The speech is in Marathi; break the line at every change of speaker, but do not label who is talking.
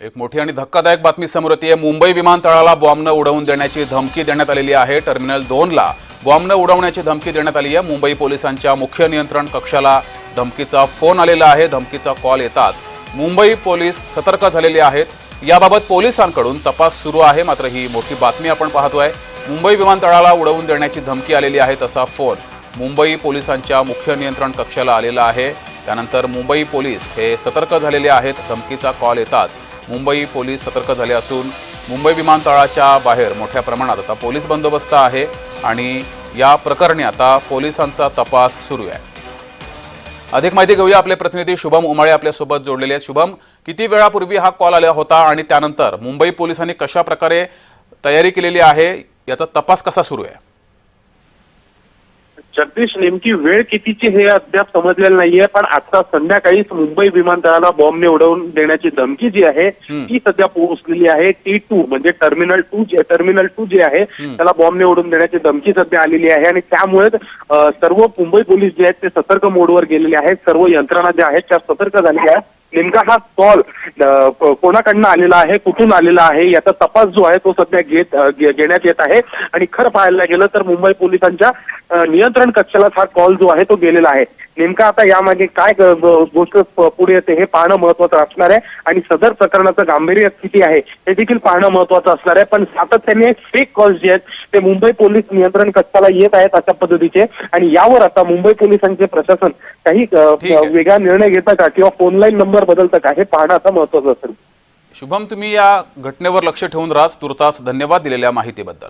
एक मोठी आणि धक्कादायक बातमी समोर येते. मुंबई विमानतळाला बॉम्बनं उडवून देण्याची धमकी देण्यात आलेली आहे. टर्मिनल दोनला बॉम्बनं उडवण्याची धमकी देण्यात आली आहे. मुंबई पोलिसांच्या मुख्य नियंत्रण कक्षाला धमकीचा फोन आलेला आहे. धमकीचा कॉल येताच मुंबई पोलीस सतर्क झालेले आहेत. याबाबत पोलिसांकडून तपास सुरू आहे. मात्र ही मोठी बातमी आपण पाहतोय. मुंबई विमानतळाला उडवून देण्याची धमकी आलेली आहे तसा फोन मुंबई पोलिसांच्या मुख्य नियंत्रण कक्षाला आलेला आहे. त्यानंतर मुंबई पोलीस हे सतर्क झालेले आहेत. धमकीचा कॉल येताच मुंबई पोलीस सतर्क झाले असून मुंबई विमानतळाच्या बाहेर मोठ्या प्रमाणात आता पोलीस बंदोबस्त आहे आणि या प्रकरणी आता पोलिसांचा तपास सुरू आहे. अधिक माहिती घेऊया आपले प्रतिनिधी शुभम उमाळे आपल्यासोबत जोडलेले आहेत. शुभम किती वेळापूर्वी हा कॉल आला होता आणि त्यानंतर मुंबई पोलिसांनी कशा प्रकारे तयारी केलेली आहे? याचा तपास कसा सुरू आहे?
जगदीश नेमकी वेळ कितीची हे अद्याप समजलेलं नाहीये पण आता संध्याकाळीच मुंबई विमानतळाला बॉम्बने उडवून देण्याची धमकी जी आहे. ती सध्या पोहोचलेली आहे. टी टू म्हणजे टर्मिनल टू जे टर्मिनल टू जे आहे त्याला बॉम्बने उडवून देण्याची धमकी सध्या आलेली आहे. आणि त्यामुळे अं, सर्व मुंबई पोलीस जे आहेत ते सतर्क मोडवर गेलेले आहेत. सर्व यंत्रणा ज्या आहेत त्या सतर्क झालेल्या आहेत. नेमका हा कॉल कोणाकडनं आलेला आहे कुठून आलेला आहे याचा तपास जो आहे तो सध्या घेत घेण्यात येत आहे. आणि खरं पाहायला गेलं तर मुंबई पोलिसांच्या नियंत्रण कक्षाला हा कॉल जो आहे तो गेलेला आहे. नेमका आता यामागे काय गोष्ट पुढे येते हे पाहणं महत्वाचं असणार आहे. आणि सदर प्रकरणाचं गांभीर्य किती आहे हे देखील पाहणं महत्वाचं असणार आहे. पण सातत्याने फेक कॉल्स जे आहेत ते मुंबई पोलीस नियंत्रण कक्षाला येत आहेत अशा पद्धतीचे. आणि यावर आता मुंबई पोलिसांचे प्रशासन काही. वेगळा निर्णय घेतं का? किंवा फोन लाईन नंबर बदलतं का? हे पाहणं आता महत्वाचं असेल.
शुभम तुम्ही या घटनेवर लक्ष ठेवून राहा तुर्तास धन्यवाद दिलेल्या माहितीबद्दल.